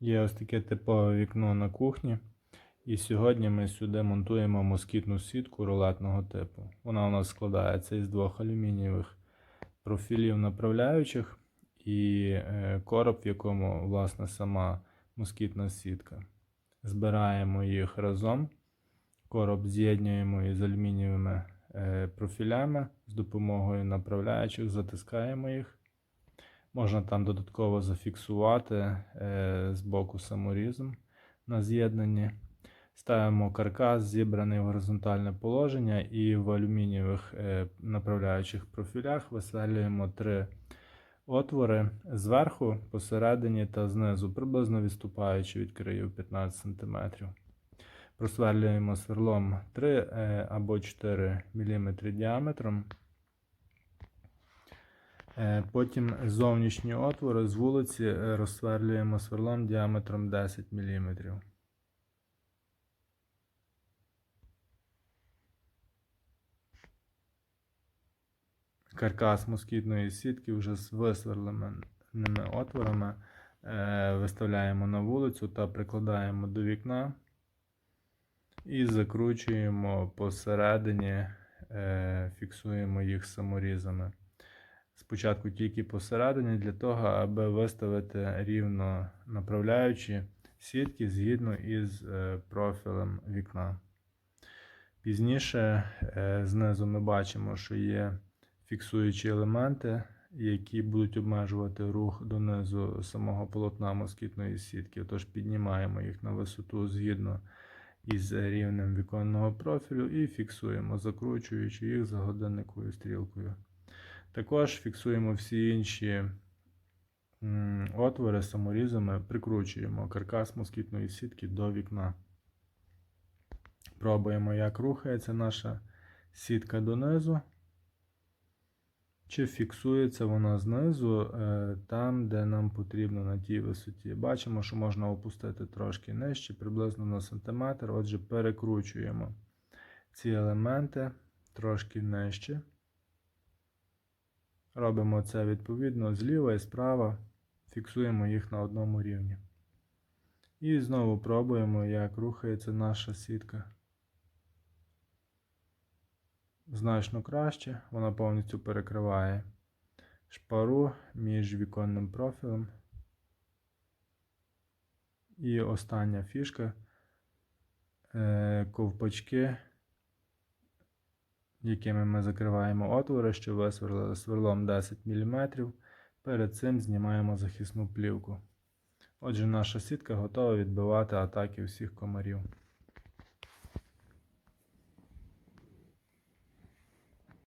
Є ось таке типове вікно на кухні. І сьогодні ми сюди монтуємо москітну сітку рулетного типу. Вона у нас складається із двох алюмінієвих профілів направляючих і е, короб, в якому власне сама москітна сітка. Збираємо їх разом. Короб з'єднуємо із алюмінієвими е, профілями з допомогою направляючих, затискаємо їх. Можна там додатково зафіксувати е, з боку саморізом на з'єднанні. Ставимо каркас, зібраний в горизонтальне положення, і в алюмінієвих е, направляючих профілях висверлюємо три отвори зверху, посередині та знизу, приблизно відступаючи від країв 15 см. Просверлюємо сверлом 3 е, або 4 мм діаметром. Е, Потім зовнішні отвори з вулиці е, розсверлюємо сверлом діаметром 10 мм. Каркас москітної сітки вже з висверленими отворами е, виставляємо на вулицю та прикладаємо до вікна і закручуємо посередині, фіксуємо їх саморізами. Спочатку тільки посередині для того, аби виставити рівно направляючі сітки згідно із е, профілем вікна. Пізніше е, знизу ми бачимо, що є фіксуючі елементи, які будуть обмежувати рух донизу самого полотна москітної сітки. Тож піднімаємо їх на висоту згідно із рівнем віконного профілю і фіксуємо, закручуючи їх за годинниковою стрілкою. Також фіксуємо всі інші отвори саморізами, прикручуємо каркас москітної сітки до вікна. Пробуємо, як рухається наша сітка донизу. Чи фіксується вона знизу е, там, де нам потрібно на тій висоті. Бачимо, що можна опустити трошки нижче, приблизно на сантиметр. Отже, перекручуємо ці елементи трошки нижче. Робимо це відповідно зліва і справа, фіксуємо їх на одному рівні. І знову пробуємо, як рухається наша сітка. Значно краще, вона повністю перекриває шпару між віконним профілем. І остання фішка е, ковпачки, якими ми закриваємо отвори, що висверлили сверлом 10 мм. Перед цим знімаємо захисну плівку. Отже, наша сітка готова відбивати атаки всіх комарів.